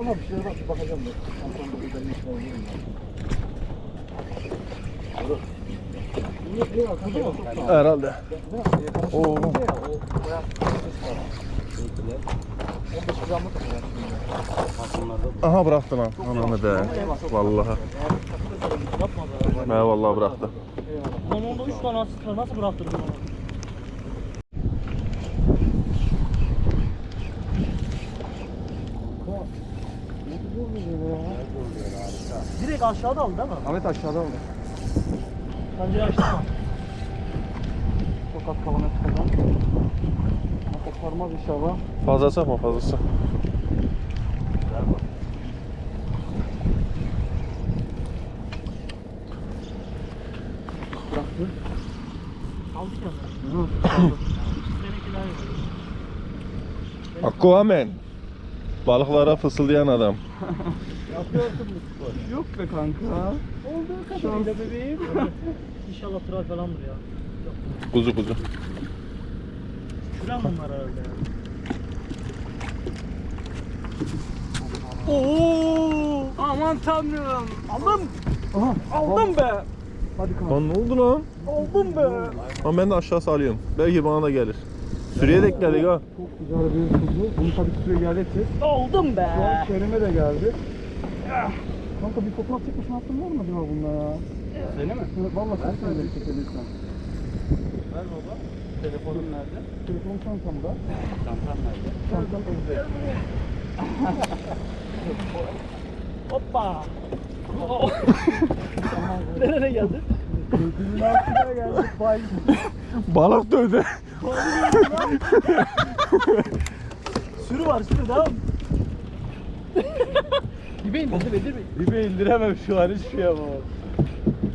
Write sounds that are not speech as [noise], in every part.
Ama bir şeye bak bakacağım ben. Antamda bir tane iş var olur mu? Doğru. Bunu bir bak, burada bak, çok sağ ol. Herhalde. Oo. Oo. O bayağı ses var. 15 gramlık kadar aslında. Aha bıraktı lan. Ananı be. Vallahi. He vallahi bıraktı. Lan onda 3 tane asist var. Nasıl bıraktırdın onu? Direkt aşağıda aldı değil mi? Ahmet aşağıda oldu. Pencereyi açtın mı? Çok az kalana çıkacağım. Hatta sarmaz inşallah. Fazla sapma fazlası. Bıraktı. Aldı kendini. Hı. Aquaman. Balıklara fısıldayan adam. Yapıyorsun bu spor. Yok be kanka. Olduğu kadarıyla [laughs] bebeğim. İnşallah troll falandır ya. Kuzu kuzu. Şuran bunlar herhalde ya. Oo! Aman tanrım. Aldım! Aha. Aldım be! Hadi kanka. Lan ne oldu lan? Aldım be! Lan ben de aşağı salıyorum. Belki bana da gelir. Sürüye de ekledik ha. Çok güzel bir kuzu. Bunu tabii ki süre gelecek. Aldım be! Şu an Kerem'e de geldi. Kanka bir fotoğraf çekme şansın var mı acaba bunda ya? Seni mi? Valla sen sen de çekebilirsen. Ver baba. Telefonun nerede? Telefon çantamda. Çantan nerede? Çantam evde. Hoppa! [laughs] Nereye geldi? Gözümün altına geldi. Bay. Balık dövdü. Sürü var sürü devam. Dibe indir, dibe, dibe. Dibe indiremem şu an hiçbir şey yapamam.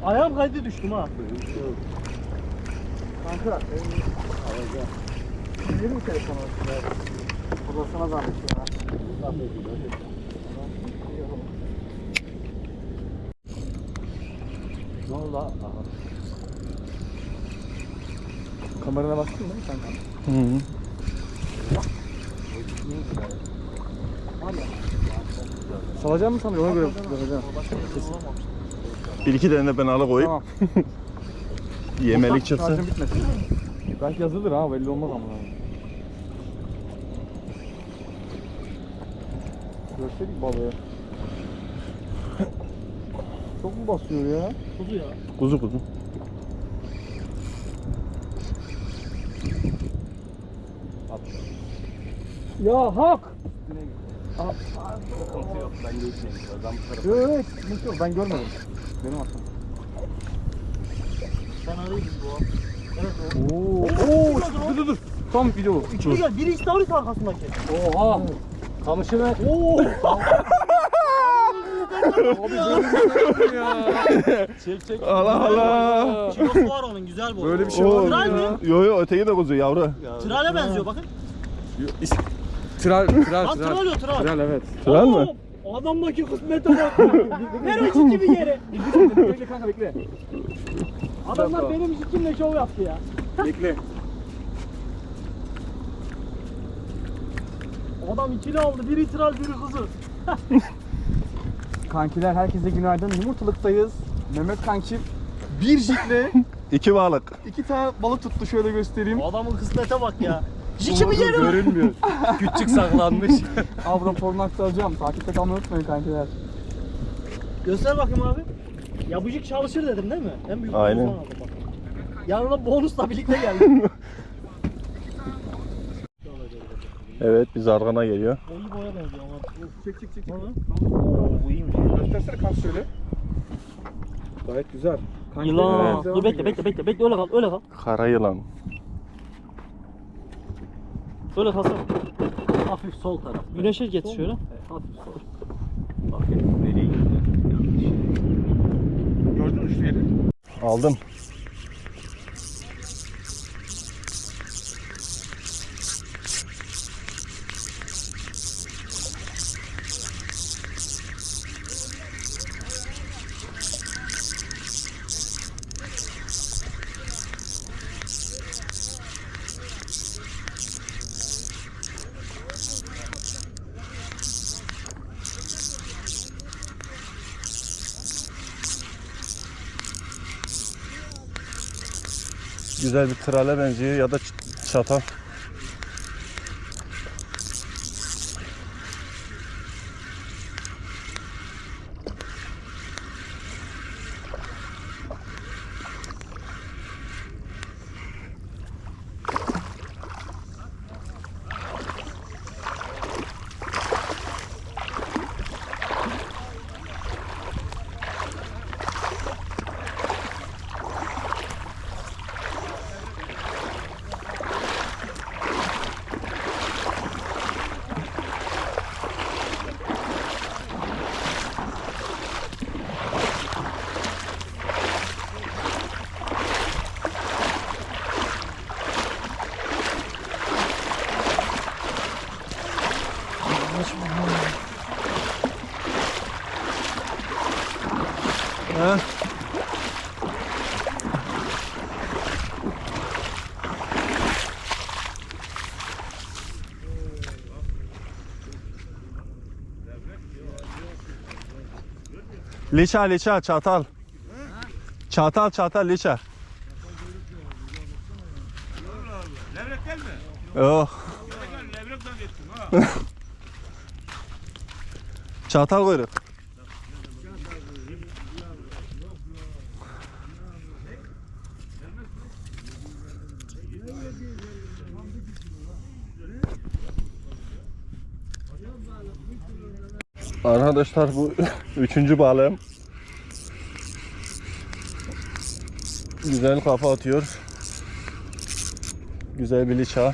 Ayağım kaydı düştüm ha. Kanka. Verir mi telefonu? O da sana zahmet ya. Ne oldu? Aha. Kamerana baktın mı kanka? Hı -hı. Salacağım mı sanıyor? Ona göre bakacağım. Bir iki tane de ben alıkoyup Tamam. [laughs] yemelik Şarjım çıksın. bitmesin. Belki yazılır ha belli olmaz ama. Görseydik balığı. Çok mu basıyor ya? Kuzu ya. Kuzu kuzu. Ya hak! Sıkıntı yok. Ben geçmeyeyim. Ben bu tarafa. Yok sıkıntı yok ben görmedim. Benim hatam. Sen arayın bu. Evet o. Oo, oo, dur dur dur. Tam video bu. İçeri gel. Biri istavrit arkasındaki. Oha! Kamışı ver. Oo! Abi [laughs] görmüyorum ya. Çek çek. Allah Allah. Kilosu var onun güzel bu. Böyle bir şey var Tral ya. mi? Yo yo öteki de kuzu yavru. Trale benziyor bakın. Tral, tral, Lan tral o tral. Tral evet. Tral mı? Adamdaki kısmete bak. Ver o çiki bir yere. [laughs] bekle kanka bekle. Adamlar benim çikimle şov yaptı ya. Bekle. Adam ikili aldı. Biri tral biri kuzu. [laughs] Kankiler herkese günaydın. Yumurtalıktayız. Mehmet kankim bir jitle [laughs] İki balık. iki tane balık tuttu şöyle göstereyim. Adamın kısmete bak ya. Jiki bir yere bak. Görünmüyor. [laughs] Küçük saklanmış. [laughs] Abi raporunu aktaracağım. Takipte kalmayı unutmayın kankiler. Göster bakayım abi. Ya bu jik çalışır dedim değil mi? En büyük Aynen. bonusunu aldım bak. Yanına bonusla birlikte geldi. [laughs] Evet bir zargana geliyor. iyi boya benziyor ama. Çek çek çek. Oo, bu iyiymiş. Göstersene kas şöyle. Gayet güzel. Kankiler, Yılan. devam Dur bekle bekle bekle bekle öyle kal öyle kal. Kara yılan. Öyle kalsana. Hafif sol taraf. Güneşe geç şöyle. Hafif sol. Bakın nereye gitti? Yanlış. Gördün mü şu yeri? Aldım. Güzel bir trale benziyor ya da ç- çatal. Ha? Liça liça çatal. Çatal çatal liça. Levrek değil mi? Oh. Levrek zannettim ha. [laughs] Çatal kuyruk. Arkadaşlar bu [laughs] üçüncü balığım. Güzel kafa atıyor. Güzel bir liça.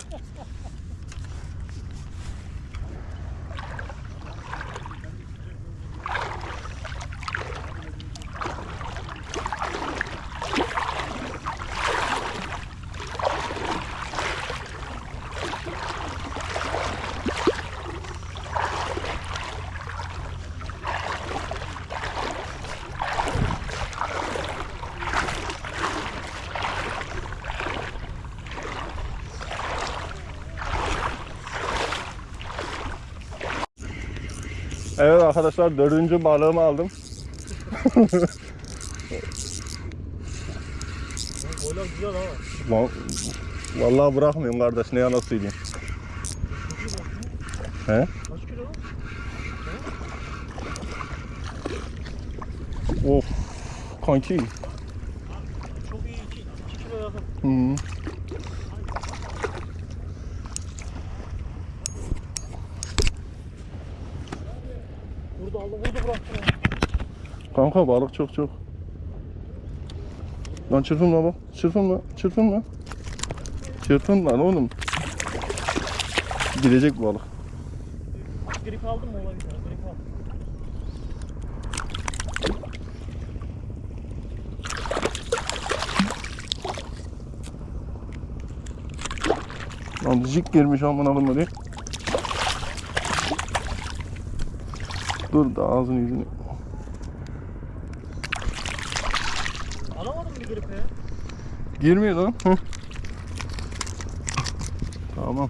Evet arkadaşlar dördüncü balığımı aldım. Boylar güzel. Lan, vallahi bırakmıyorum kardeş ne yalan söyleyeyim. He? Kaç kilo? Of kanki. Çok iyi 2 kilo yakın. Hı. Burada aldım burada bıraktım. ya. Kanka balık çok çok. Lan çırpınma bak. Çırpınma. Çırpınma. Çırpınma lan oğlum. Gidecek balık. Grip aldın mı olabilir? Grip aldım. Lan jik girmiş amına koyayım Dur da ağzını yüzünü. Alamadın mı gripi ya? Girmiyor lan. Hı. Tamam.